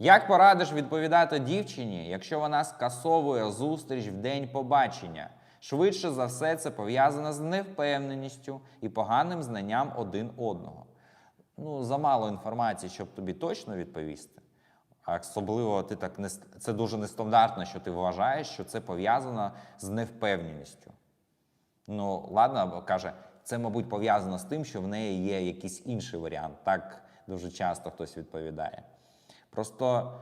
Як порадиш відповідати дівчині, якщо вона скасовує зустріч в день побачення? Швидше за все, це пов'язано з невпевненістю і поганим знанням один одного. Ну, замало інформації, щоб тобі точно відповісти. Особливо ти так не це дуже нестандартно, що ти вважаєш, що це пов'язано з невпевненістю. Ну, ладно, каже, це, мабуть, пов'язано з тим, що в неї є якийсь інший варіант. Так дуже часто хтось відповідає. Просто,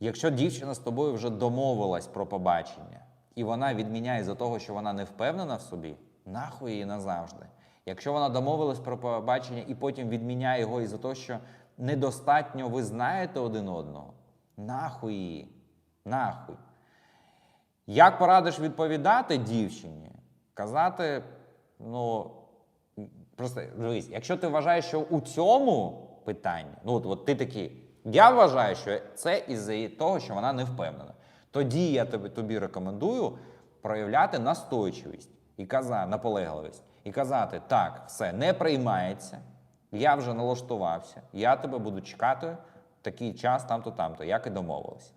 якщо дівчина з тобою вже домовилась про побачення, і вона відміняє за того, що вона не впевнена в собі, нахуй її назавжди. Якщо вона домовилась про побачення і потім відміняє його із-за того, що недостатньо ви знаєте один одного, нахуй її, нахуй. Як порадиш відповідати дівчині? Казати, ну, просто дивись, якщо ти вважаєш, що у цьому питанні, ну от, от ти такий, я вважаю, що це із-за того, що вона не впевнена. Тоді я тобі, тобі рекомендую проявляти настойчивість і казати, наполегливість. І казати, так, все, не приймається, я вже налаштувався, я тебе буду чекати такий час, там-то, там-то, як і домовилися.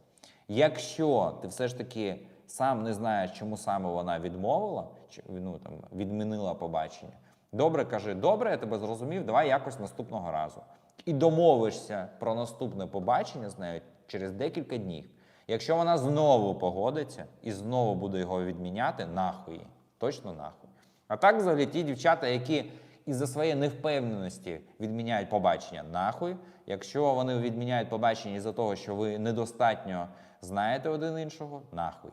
Якщо ти все ж таки сам не знаєш, чому саме вона відмовила, чи ну, там, відмінила побачення, добре кажи, добре, я тебе зрозумів, давай якось наступного разу. І домовишся про наступне побачення з нею через декілька днів. Якщо вона знову погодиться і знову буде його відміняти, нахуй. Точно нахуй. А так взагалі ті дівчата, які із-за своєї невпевненості відміняють побачення нахуй. Якщо вони відміняють побачення із-за того, що ви недостатньо знаєте один іншого, нахуй.